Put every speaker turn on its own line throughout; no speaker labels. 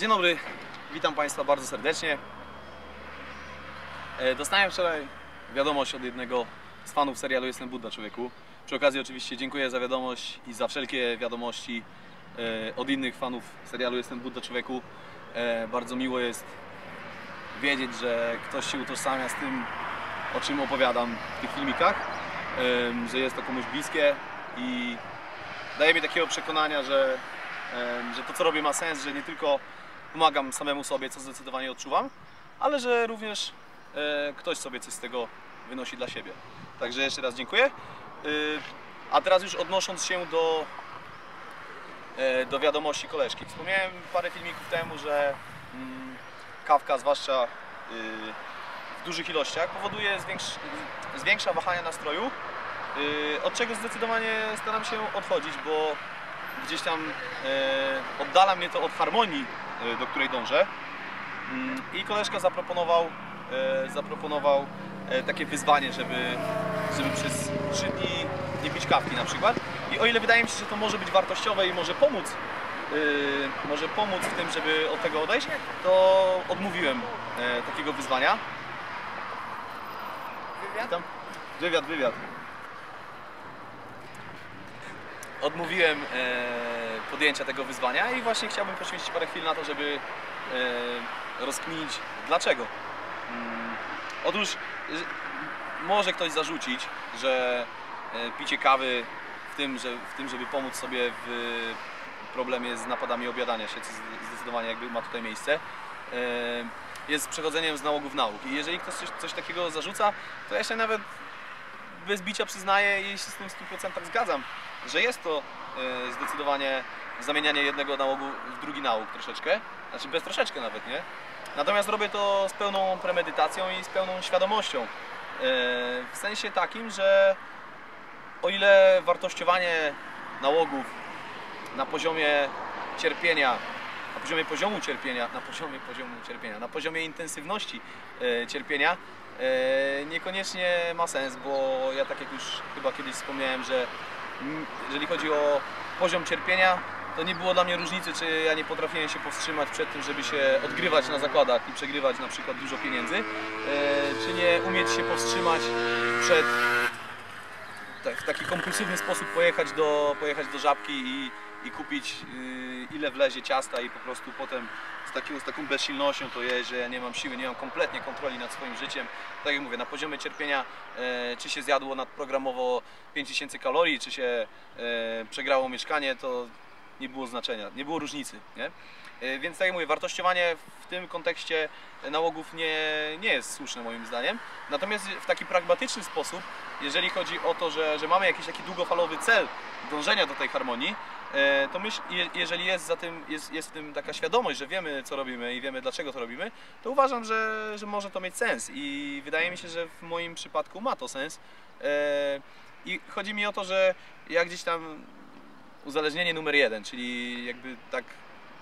Dzień dobry, witam Państwa bardzo serdecznie. E, Dostałem wczoraj wiadomość od jednego z fanów serialu Jestem Budda Człowieku. Przy okazji oczywiście dziękuję za wiadomość i za wszelkie wiadomości e, od innych fanów serialu Jestem Budda Człowieku. E, Bardzo miło jest wiedzieć, że ktoś się utożsamia z tym, o czym opowiadam w tych filmikach, że jest to komuś bliskie i daje mi takiego przekonania, że, że to co robię ma sens, że nie tylko pomagam samemu sobie, co zdecydowanie odczuwam, ale że również e, ktoś sobie coś z tego wynosi dla siebie. Także jeszcze raz dziękuję. Y, A teraz już odnosząc się do, e, do wiadomości koleżki. Wspomniałem parę filmików temu, że mm, kawka, zwłaszcza y, w dużych ilościach, powoduje zwiększ- zwiększa wahania nastroju, y, od czego zdecydowanie staram się odchodzić, bo gdzieś tam e, oddala mnie to od harmonii, e, do której dążę. Mm, I koleżka zaproponował, e, zaproponował e, takie wyzwanie, żeby, żeby przez 3 dni nie pić kawki na przykład. I o ile wydaje mi się, że to może być wartościowe i może pomóc, y, może pomóc w tym, żeby od tego odejść, to odmówiłem takiego wyzwania. Witam. Wywiad, wywiad. Odmówiłem e, podjęcia tego wyzwania i właśnie chciałbym poświęcić parę chwil na to, żeby e, rozkminić dlaczego. Mm, otóż że- może ktoś zarzucić, że e, picie kawy w tym, że, w tym, żeby pomóc sobie w problemie z napadami objadania się, co zdecydowanie jakby ma tutaj miejsce, jest przechodzeniem z nałogów nauk. I jeżeli ktoś coś, coś takiego zarzuca, to ja się nawet bez bicia przyznaję i się z tym w 100% zgadzam, że jest to e, zdecydowanie zamienianie jednego nałogu w drugi nałóg troszeczkę, znaczy bez troszeczkę nawet, nie? Natomiast robię to z pełną premedytacją i z pełną świadomością. E, W sensie takim, że o ile wartościowanie nałogów na poziomie cierpienia, na poziomie poziomu cierpienia, na poziomie poziomu cierpienia, na poziomie intensywności e, cierpienia niekoniecznie ma sens, bo ja tak jak już chyba kiedyś wspomniałem, że jeżeli chodzi o poziom cierpienia, to nie było dla mnie różnicy, czy ja nie potrafiłem się powstrzymać przed tym, żeby się odgrywać na zakładach i przegrywać na przykład dużo pieniędzy, e, czy nie umieć się powstrzymać przed tak, w taki kompulsywny sposób pojechać do, pojechać do żabki i, i kupić yy, ile wlezie ciasta i po prostu potem z, takiego, z taką bezsilnością to jeść, że ja nie mam siły, nie mam kompletnie kontroli nad swoim życiem. Tak jak mówię, na poziomie cierpienia, e, czy się zjadło nadprogramowo 5000 kalorii, czy się e, przegrało mieszkanie, to nie było znaczenia, nie było różnicy. Nie? E, Więc tak jak mówię, wartościowanie w tym kontekście nałogów nie, nie jest słuszne moim zdaniem. Natomiast w taki pragmatyczny sposób, jeżeli chodzi o to, że, że mamy jakiś taki długofalowy cel dążenia do tej harmonii, e, to myśl, je- jeżeli jest, za tym, jest, jest w tym taka świadomość, że wiemy co robimy i wiemy dlaczego to robimy, to uważam, że, że może to mieć sens i wydaje mi się, że w moim przypadku ma to sens. E, I chodzi mi o to, że ja gdzieś tam uzależnienie numer jeden, czyli jakby tak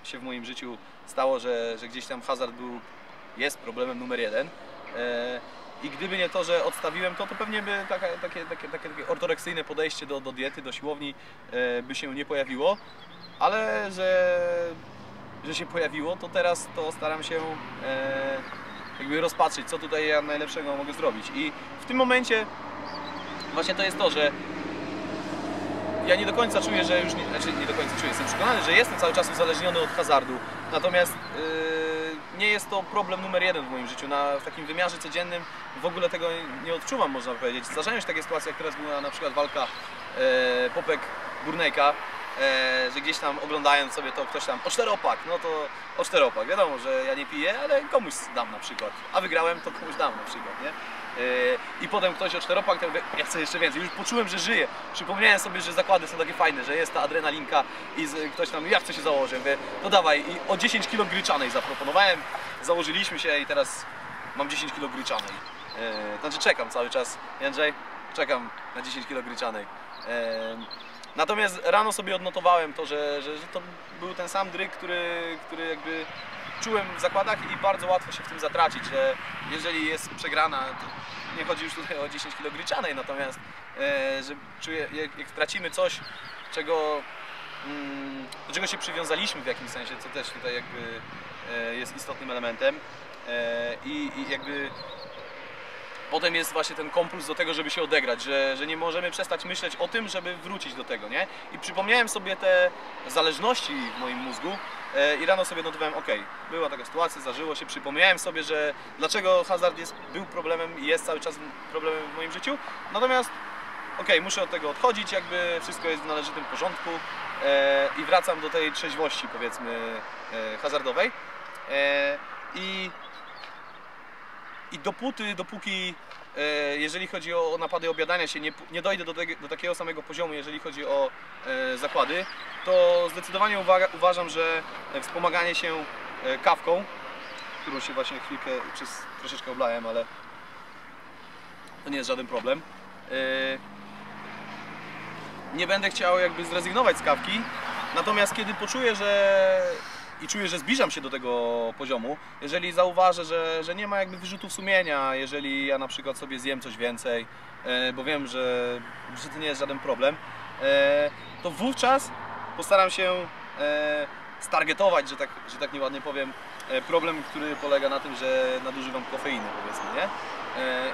się w moim życiu stało, że, że gdzieś tam hazard był, jest problemem numer jeden. E, I gdyby nie to, że odstawiłem to, to pewnie by taka, takie, takie, takie, takie ortoreksyjne podejście do, do diety, do siłowni e, by się nie pojawiło, ale że, że się pojawiło, to teraz to staram się e, jakby rozpatrzyć, co tutaj ja najlepszego mogę zrobić. I w tym momencie właśnie to jest to, że ja nie do końca czuję, że już nie, znaczy nie do końca czuję, jestem przekonany, że jestem cały czas uzależniony od hazardu. Natomiast yy, nie jest to problem numer jeden w moim życiu. Na, w takim wymiarze codziennym w ogóle tego nie odczuwam, można powiedzieć. Zdarzają się takie sytuacje, jak teraz była na przykład walka e, Popek Burnejka, że gdzieś tam oglądając sobie to ktoś tam o czteropak, no to o czteropak. Wiadomo, że ja nie piję, ale komuś dam na przykład. A wygrałem, to komuś dam na przykład, nie? Yy, I potem ktoś o czteropak, to mówię, ja chcę jeszcze więcej. Już poczułem, że żyję. Przypomniałem sobie, że zakłady są takie fajne, że jest ta adrenalinka i ktoś tam, ja chcę się założyć. Mówię, to dawaj. I o 10 kg gryczanej zaproponowałem. Założyliśmy się i teraz mam 10 kg gryczanej. Yy, Znaczy czekam cały czas, Jędrzej, czekam na 10 kg gryczanej. Natomiast rano sobie odnotowałem to, że, że, że to był ten sam dryk, który, który jakby czułem w zakładach i bardzo łatwo się w tym zatracić, że jeżeli jest przegrana, nie chodzi już tutaj o 10 kg gryczanej, natomiast e, że czuję, jak, jak tracimy coś, czego mm, do czego się przywiązaliśmy w jakimś sensie, co też tutaj jakby e, jest istotnym elementem. E, I, I jakby potem jest właśnie ten kompuls do tego, żeby się odegrać, że, że nie możemy przestać myśleć o tym, żeby wrócić do tego, nie? I przypomniałem sobie te zależności w moim mózgu e, i rano sobie notowałem, ok, była taka sytuacja, zdarzyło się, przypomniałem sobie, że dlaczego hazard jest, był problemem i jest cały czas problemem w moim życiu, natomiast ok, muszę od tego odchodzić, jakby wszystko jest w należytym porządku e, i wracam do tej trzeźwości, powiedzmy, e, hazardowej. E, I i dopóty, dopóki e, jeżeli chodzi o napady obiadania się, nie, nie dojdę do, do takiego samego poziomu, jeżeli chodzi o e, zakłady, to zdecydowanie uważam, że wspomaganie się e, kawką, którą się właśnie chwilkę przez troszeczkę oblałem, ale to nie jest żaden problem. Nie będę chciał jakby zrezygnować z kawki, natomiast kiedy poczuję, że i czuję, że zbliżam się do tego poziomu, jeżeli zauważę, że, że nie ma jakby wyrzutów sumienia, jeżeli ja na przykład sobie zjem coś więcej, e, bo wiem, że, że to nie jest żaden problem, e, to wówczas postaram się e, stargetować, że tak, że tak nieładnie powiem, problem, który polega na tym, że nadużywam kofeiny, powiedzmy, nie?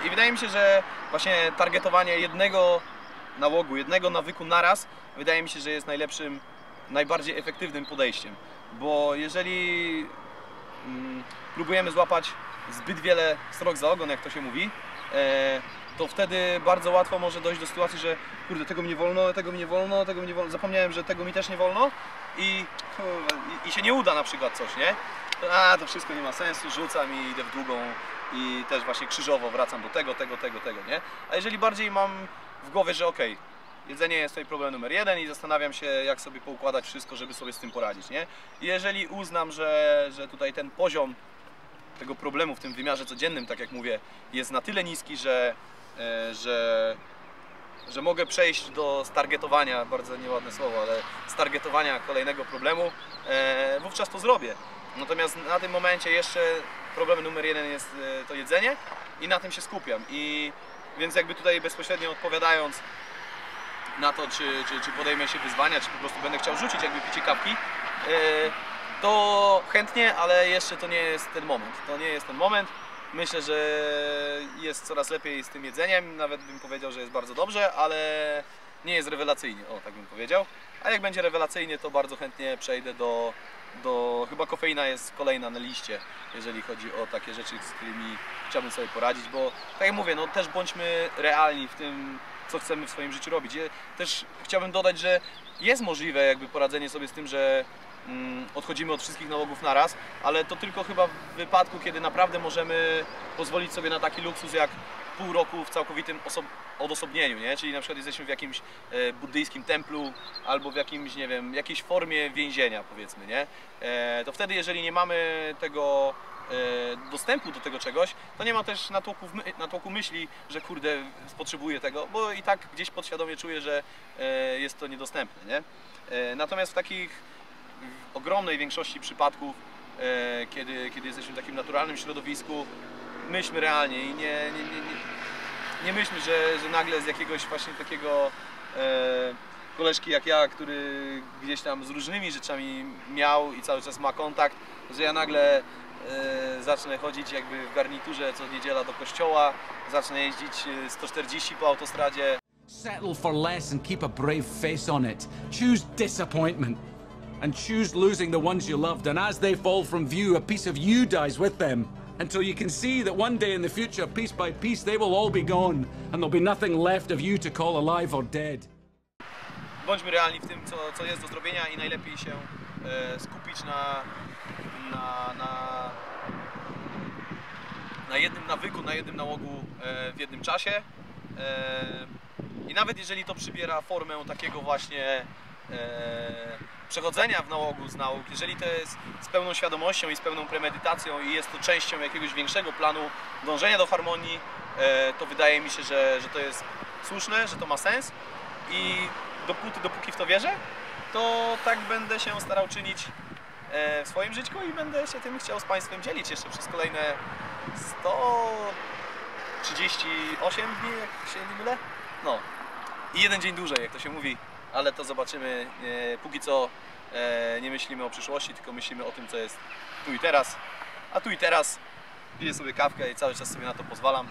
I wydaje mi się, że właśnie targetowanie jednego nałogu, jednego nawyku naraz, wydaje mi się, że jest najlepszym, najbardziej efektywnym podejściem bo jeżeli mm, próbujemy złapać zbyt wiele srok za ogon, jak to się mówi, e, to wtedy bardzo łatwo może dojść do sytuacji, że kurde, tego mi nie wolno, tego mi nie wolno, tego mi nie wolno, zapomniałem, że tego mi też nie wolno i, i, się nie uda na przykład coś, nie? A, to wszystko nie ma sensu, rzucam i idę w długą i też właśnie krzyżowo wracam do tego, tego, tego, tego, nie? A jeżeli bardziej mam w głowie, że okej, okay, Jedzenie jest tutaj problem numer jeden i zastanawiam się, jak sobie poukładać wszystko, żeby sobie z tym poradzić. Nie? Jeżeli uznam, że, że tutaj ten poziom tego problemu w tym wymiarze codziennym, tak jak mówię, jest na tyle niski, że, e, że, że mogę przejść do stargetowania, bardzo nieładne słowo, ale stargetowania kolejnego problemu, e, wówczas to zrobię. Natomiast na tym momencie jeszcze problem numer jeden jest e, to jedzenie i na tym się skupiam. I więc jakby tutaj bezpośrednio odpowiadając na to, czy, czy, czy podejmę się wyzwania, czy po prostu będę chciał rzucić jakby picie kawki, e, to chętnie, ale jeszcze to nie jest ten moment. To nie jest ten moment. Myślę, że jest coraz lepiej z tym jedzeniem, nawet bym powiedział, że jest bardzo dobrze, ale nie jest rewelacyjnie, o tak bym powiedział. A jak będzie rewelacyjnie, to bardzo chętnie przejdę do, do chyba kofeina jest kolejna na liście, jeżeli chodzi o takie rzeczy, z którymi chciałbym sobie poradzić, bo tak jak mówię, no też bądźmy realni w tym, co chcemy w swoim życiu robić. Też chciałbym dodać, że jest możliwe jakby poradzenie sobie z tym, że mm, odchodzimy od wszystkich nałogów naraz, ale to tylko chyba w wypadku, kiedy naprawdę możemy pozwolić sobie na taki luksus jak pół roku w całkowitym odosobnieniu, nie? Czyli na przykład jesteśmy w jakimś e, buddyjskim templu albo w jakimś, nie wiem, jakiejś formie więzienia powiedzmy, nie? E, to wtedy jeżeli nie mamy tego dostępu do tego czegoś, to nie ma też natłoku, natłoku myśli, że kurde, potrzebuję tego, bo i tak gdzieś podświadomie czuję, że e, jest to niedostępne. Nie? E, natomiast w takich w ogromnej większości przypadków, kiedy, kiedy jesteśmy w takim naturalnym środowisku, myślmy realnie i nie, nie, nie, nie, nie myślmy, że, że nagle z jakiegoś właśnie takiego koleżki jak ja, który gdzieś tam z różnymi rzeczami miał i cały czas ma kontakt, że ja nagle E, zacznę chodzić jakby w garniturze co niedziela do kościoła, zacznę jeździć 140 e, po autostradzie.
Settle for less and keep a brave face on it. Choose disappointment and choose losing the ones you loved and as they fall from view a piece of you dies with them. Until you can see that one day in the future, piece by piece, they will all be gone and there'll be nothing left of you to call alive or dead.
Bądźmy realni w tym, co, co jest do zrobienia i najlepiej się e, skupić na na, na, jednym nawyku, na jednym nałogu e, w jednym czasie. E, I nawet jeżeli to przybiera formę takiego właśnie e, przechodzenia w nałogu z nauk, jeżeli to jest z pełną świadomością i z pełną premedytacją i jest to częścią jakiegoś większego planu dążenia do harmonii, to wydaje mi się, że, że to jest słuszne, że to ma sens i dopóty, dopóki w to wierzę, to tak będę się starał czynić w swoim życiu i będę się tym chciał z Państwem dzielić jeszcze przez kolejne 138 dni, jak się nie mylę. No. I jeden dzień dłużej, jak to się mówi. ale to zobaczymy. E, póki co e, nie myślimy o przyszłości, tylko myślimy o tym, co jest tu i teraz. A tu i teraz piję sobie kawkę i cały czas sobie na to pozwalam.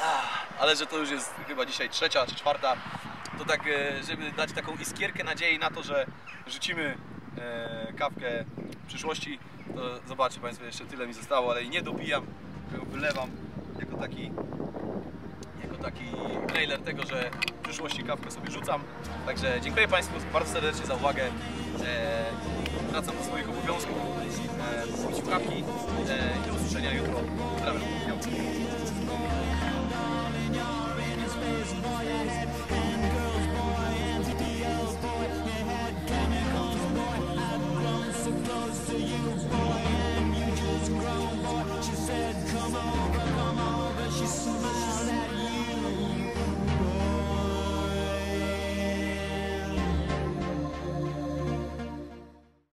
Ah, Ale że to już jest chyba dzisiaj trzecia czy czwarta, to tak, e, żeby dać taką iskierkę nadziei na to, że rzucimy kawkę w przyszłości, to zobaczcie Państwo, jeszcze tyle mi zostało, ale i nie dopijam, tylko wylewam jako taki jako taki trailer tego, że w przyszłości kawkę sobie rzucam. Także dziękuję Państwu bardzo serdecznie za uwagę. E, wracam do swoich obowiązków e, po piciu kawki e, i do usłyszenia jutro. Pozdrawiam.